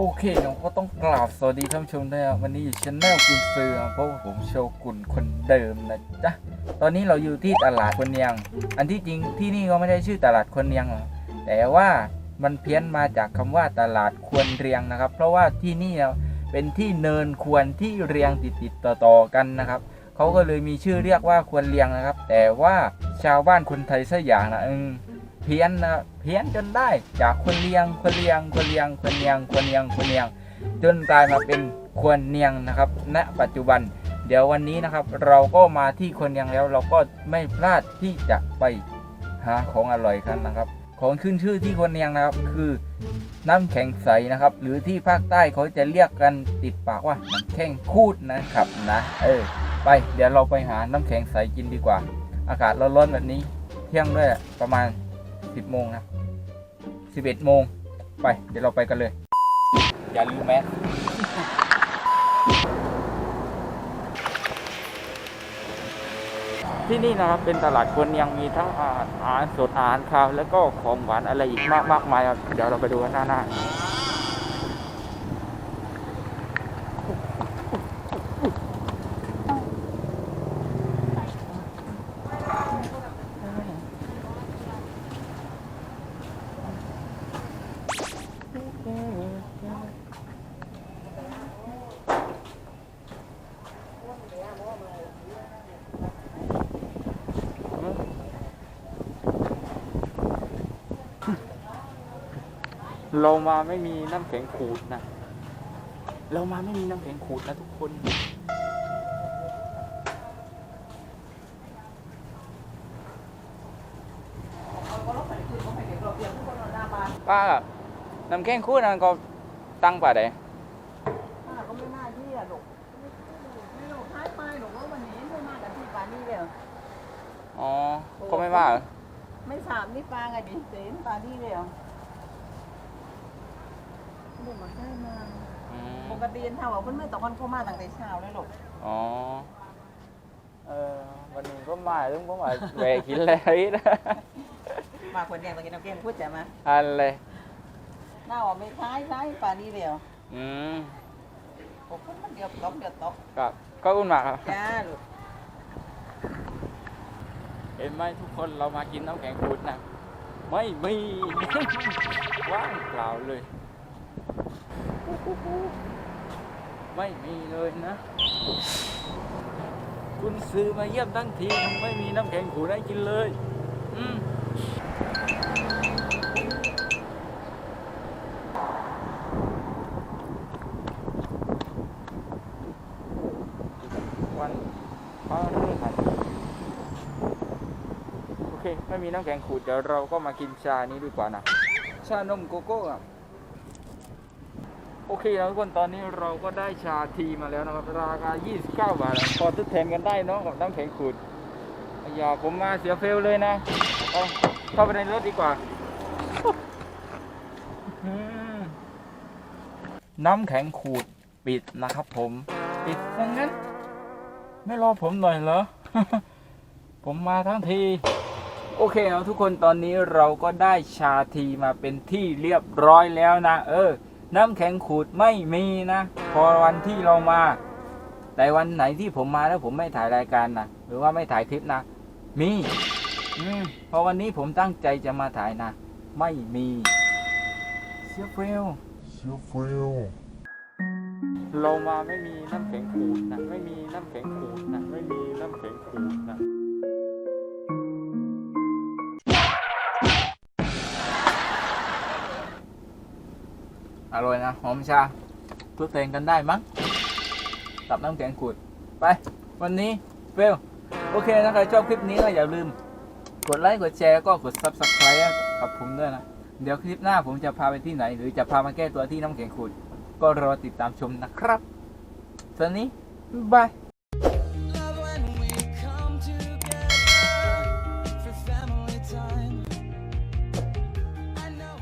โอเคเราก็ต้องกราบสวัสดีท่านผู้ชมด้วยครับวันนี้อยู่ช anel กุนซือเพราะว่าผมโชกุนคนเดิมนะจ๊ะตอนนี้เราอยู่ที่ตลาดคนเนียง อันที่จริงที่นี่ก็ไม่ได้ชื่อตลาดคนเนียงหรอกแต่ว่ามันเพี้ยนมาจากคำว่าตลาดควรเรียงนะครับ เพราะว่าที่นี่เป็นที่เนินควรที่เรียงติดๆต่อๆกันนะครับเขาก็เลยมีชื่อเรียกว่าควรเรียงนะครับ แต่ว่า ชาวบ้านคนไทยสักอย่างนะเออเพี้ยนนะเพี้ยนจนได้จากควรเรียงควรเรียงควรเรียงควรเรียงควรเรียงควรเรียง จนกลายมาเป็นควรเนียงนะครับณปัจจุบัน เดี๋ยววันนี้นะครับ เราก็มาที่ควรเนียงแล้ว เราก็ไม่พลาดที่จะไปหาของอร่อยกันนะครับ ของขึ้นชื่อที่ควรเนียงนะครับ คือน้ำแข็งใสนะครับ หรือที่ภาคใต้เขาจะเรียกกันติดปากว่าน้ำแข็งคูดนะครับนะ เออ ไปเดี๋ยวเราไปหาน้ำแข็งใสกินดีกว่า อากาศร้อนๆแบบนี้ เที่ยงด้วยประมาณ 10โมงนะ 11โมงไป เดี๋ยวเราไปกันเลย อย่าลืมแมสที่นี่นะครับเป็นตลาดคนยังมีทั้งอาหารอาหารสดอาหารคาวแล้วก็ของหวานอะไรอีกมากมากมายครับเดี๋ยวเราไปดูกันหน้าหน้า เรามาไม่มีน้ำแข็งขูดนะ เรามาไม่มีน้ำแข็งขูดนะทุกคน ป้าน้ำแข็งขูดนั่นก็ตั้งป่าไหนป้าก็ไม่น่าที่อะลูกไม่ลูกท้ายไปหนูว่าวันนี้ไม่มากับที่ปานี่เลยอ๋อ ก็ไม่ว่าเหรอไม่สามนี่ปลาไงดิเต็นปานี่เลยเหรอลูกมาได้มาอืมปกติถ้าว่าเพื่อนไม่ตะวันเข้ามาตั้งแต่เช้าเลยลูกอ๋อ เออวันนี้ก็มาต้องก็มาแหวกกินเลยนะมาคนแดงมากินน้ำแกงพูดจะมาอันเลยหน้าว่าไม่ท้ายท้ายปานี่เลยเหรออืมโอ้คนมันเดียวตกเดียวตกครับก็อุ่นมากครับ จ้าลูกเห็นไหมทุกคนเรามากินน้ำแข็งขูดนะ ไม่มี ว่างเปล่าเลย ไม่มีเลยนะ คุณซื้อมาเยี่ยมทั้งทีไม่มีน้ำแข็งขูดให้กินเลย อืมวันพระฤหัสโอเค ไม่มีน้ำแข็งขูดเดี๋ยวเราก็มากินชานี้ดีกว่านะ ชานมโกโก้อะ โอเคแล้วทุกคนตอนนี้เราก็ได้ชาทีมาแล้วนะครับ ราคา 29 บาทพอทดแทนกันได้เนาะกับน้ำแข็งขูดอย่าผมมาเสียเฟลเลยนะเอาเข้าไปในรถดีกว่า น้ำแข็งขูดปิดนะครับผม ปิดซะงั้น ไม่รอผมหน่อยเหรอ ผมมาทั้งที โอเคครับทุกคนตอนนี้เราก็ได้ชาทีมาเป็นที่เรียบร้อยแล้วนะ เออ น้ำแข็งขูดไม่มีนะ พอวันที่เรามา แต่วันไหนที่ผมมาแล้วผมไม่ถ่ายรายการนะหรือว่าไม่ถ่ายคลิปนะ มีอืมพอวันนี้ผมตั้งใจจะมาถ่ายนะ ไม่มีเสียเฟล Seu frio. เรามาไม่มีน้ำแข็งขูดนะ ไม่มีน้ำแข็งขูดนะ ไม่มีน้ำแข็งขูดนะ อร่อยนะหอมชาทดแทนกันได้มั้งกับน้ำแข็งขูดไป วันนี้เฟลโอเคนะใครชอบคลิปนี้ก็อย่าลืม กดไลค์กดแชร์ก็กด subscribe กับผมด้วยนะ เดี๋ยวคลิปหน้าผมจะพาไปที่ไหน หรือจะพามาแก้ตัวที่น้ำแข็งขูดก็รอติดตามชมนะครับสวัสดีบาย